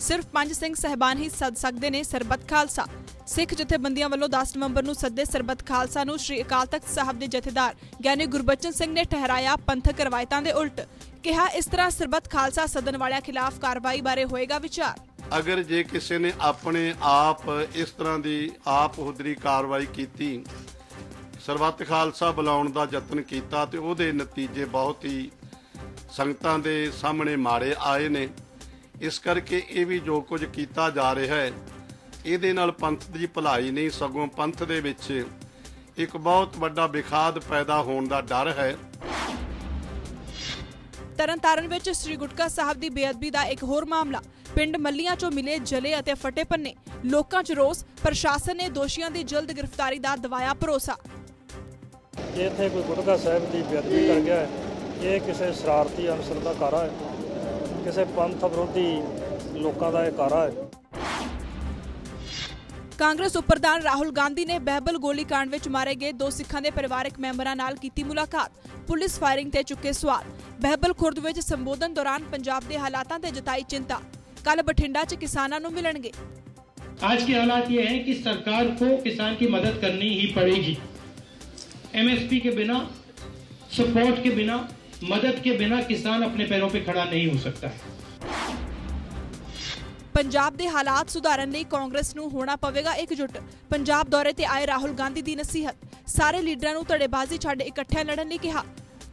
ਸਿਰਫ ਪੰਜ ਸਿੰਘ ਸਹਿਬਾਨ ਹੀ ਸੱਦ ਸਕਦੇ ਨੇ ਸਰਬੱਤ ਖਾਲਸਾ। ਸਿੱਖ ਜਥੇਬੰਦੀਆਂ ਵੱਲੋਂ 10 ਨਵੰਬਰ ਨੂੰ ਸੱਦੇ ਸਰਬੱਤ ਖਾਲਸਾ ਨੂੰ ਸ੍ਰੀ ਅਕਾਲ ਤਖਤ ਸਾਹਿਬ ਦੇ ਜਥੇਦਾਰ ਗਿਆਨੀ ਗੁਰਬਚਨ ਸਿੰਘ ਨੇ ਠਹਿਰਾਇਆ ਪੰਥਕ ਰਵਾਇਤਾਂ ਦੇ ਉਲਟ। ਕਿਹਾ ਇਸ ਤਰ੍ਹਾਂ ਸਰਬੱਤ ਖਾਲਸਾ ਸੱਦਣ ਵਾਲਿਆਂ ਖਿਲਾਫ ਕਾਰਵਾਈ ਬਾਰੇ ਹੋਏਗਾ ਵਿਚਾਰ। ਅਗਰ ਜੇ ਕਿਸੇ ਨੇ ਆਪਣੇ ਆਪ ਇਸ ਤਰ੍ਹਾਂ ਦੀ ਆਪ ਹੁਦਰੀ ਕਾਰਵਾਈ ਕੀਤੀ, ਸਰਬੱਤ ਖਾਲਸਾ ਬੁਲਾਉਣ ਦਾ ਯਤਨ ਕੀਤਾ ਤੇ ਉਹਦੇ ਨਤੀਜੇ ਬਹੁਤ ਹੀ ਸੰਗਤਾਂ ਦੇ ਸਾਹਮਣੇ ਮਾੜੇ ਆਏ ਨੇ। ਇਸ ਕਰਕੇ ਇਹ ਵੀ ਜੋ ਕੁਝ ਕੀਤਾ ਜਾ ਰਿਹਾ ਹੈ ਇਹਦੇ ਨਾਲ ਪੰਥ ਦੀ ਭਲਾਈ ਨਹੀਂ ਸਗੋਂ ਪੰਥ ਦੇ ਵਿੱਚ ਇੱਕ ਬਹੁਤ ਵੱਡਾ ਵਿਖਾਦ ਪੈਦਾ ਹੋਣ ਦਾ ਡਰ ਹੈ। ਤਰਨਤਾਰਨ ਵਿੱਚ ਸ੍ਰੀ ਗੁਟਕਾ ਸਾਹਿਬ ਦੀ ਬੇਅਦਬੀ ਦਾ ਇੱਕ ਹੋਰ ਮਾਮਲਾ। ਪਿੰਡ ਮੱਲੀਆਂ ਚੋਂ ਮਿਲੇ ਜਲੇ ਅਤੇ ਫਟੇ ਪੰਨੇ। ਲੋਕਾਂ 'ਚ ਰੋਸ ਪ੍ਰਸ਼ਾਸਨ ਨੇ ਦੋਸ਼ੀਆਂ ਦੀ ਜਲਦ ਗ੍ਰਿਫਤਾਰੀ ਦਾ ਦਵਾਇਆ ਭਰੋਸਾ। ਜੇ ਇੱਥੇ ਕੋਈ ਗੁਟਕਾ ਸਾਹਿਬ ਦੀ ਬੇਅਦਬੀ ਕਰ ਗਿਆ ਹੈ ਇਹ ਕਿਸੇ ਸ਼ਰਾਰਤੀ ਅਨਸਰ ਦਾ ਕਾਰਾ ਹੈ ਕਿਸੇ ਪੰਥ ਵਿਰੋਧੀ ਲੋਕਾਂ ਦਾ ਇਕਾਰਾ ਹੈ। ਕਾਂਗਰਸ ਉਪ ਰਾਹੁਲ ਗਾਂਧੀ ਨੇ ਬਹਿਬਲ ਗੋਲੀकांड ਵਿੱਚ ਮਾਰੇ ਗਏ ਦੋ ਸਿੱਖਾਂ ਦੇ ਪਰਿਵਾਰਕ ਮੈਂਬਰਾਂ ਨਾਲ ਕੀਤੀ ਮੁਲਾਕਾਤ। ਪੁਲਿਸ ਫਾਇਰਿੰਗ ਤੇ ਚੁੱਕੇ ਸਵਾਲ। ਬਹਿਬਲ ਖੁਰਦ ਵਿੱਚ ਸੰਬੋਧਨ ਦੌਰਾਨ ਪੰਜਾਬ ਦੇ ਹਾਲਾਤਾਂ ਤੇ ਜਤਾਈ ਚਿੰਤਾ। ਕੱਲ ਬਠਿੰਡਾ 'ਚ ਕਿਸਾਨਾਂ ਨੂੰ ਮਿਲਣਗੇ। आज के हालात ये हैं कि सरकार को किसान की मदद करनी ही पड़ेगी एमएसपी के बिना सपोर्ट के बिना मदद के बिना किसान अपने पैरों पे खड़ा नहीं हो सकता है ਪੰਜਾਬ ਦੇ ਹਾਲਾਤ ਸੁਧਾਰਨ ਲਈ ਕਾਂਗਰਸ ਨੂੰ ਹੋਣਾ ਪਵੇਗਾ ਇਕਜੁੱਟ ਪੰਜਾਬ ਦੌਰੇ ਤੇ ਆਏ ਰਾਹੁਲ ਗਾਂਧੀ ਦੀ ਨਸੀਹਤ ਸਾਰੇ ਲੀਡਰਾਂ ਨੂੰ ਧੜੇਬਾਜ਼ੀ ਛੱਡ ਇਕੱਠਿਆਂ ਲੜਨ ਲਈ ਕਿਹਾ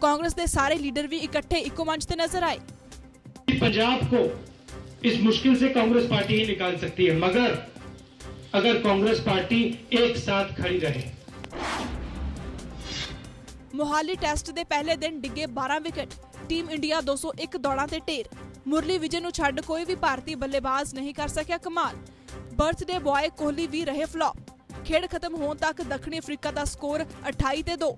ਕਾਂਗਰਸ ਦੇ ਸਾਰੇ ਲੀਡਰ ਵੀ ਇਕੱਠੇ ਇੱਕੋ ਮੰਚ ਤੇ ਨਜ਼ਰ ਆਏ पंजाब को इस मुश्किल से कांग्रेस पार्टी ही निकाल सकती है मगर अगर कांग्रेस पार्टी एक साथ खड़ी रहे ਮੋਹਾਲੀ ਟੈਸਟ ਦੇ ਪਹਿਲੇ ਦਿਨ ਡਿੱਗੇ 12 ਵਿਕਟ ਟੀਮ ਇੰਡੀਆ 201 ਦੌੜਾਂ ਤੇ ਢੇਰ। ਮੁਰਲੀ ਵਿਜੇ ਨੂੰ ਛੱਡ ਕੋਈ ਵੀ ਭਾਰਤੀ ਬੱਲੇਬਾਜ਼ ਨਹੀਂ ਕਰ ਸਕਿਆ ਕਮਾਲ। ਬਰਥਡੇ ਬॉय ਕੋਹਲੀ ਵੀ ਰਹੇ ਫਲॉप ਖੇਡ ਖਤਮ ਹੋਣ ਤੱਕ ਦੱਖਣੀ ਅਫਰੀਕਾ ਦਾ ਸਕੋਰ 28 ਤੇ 2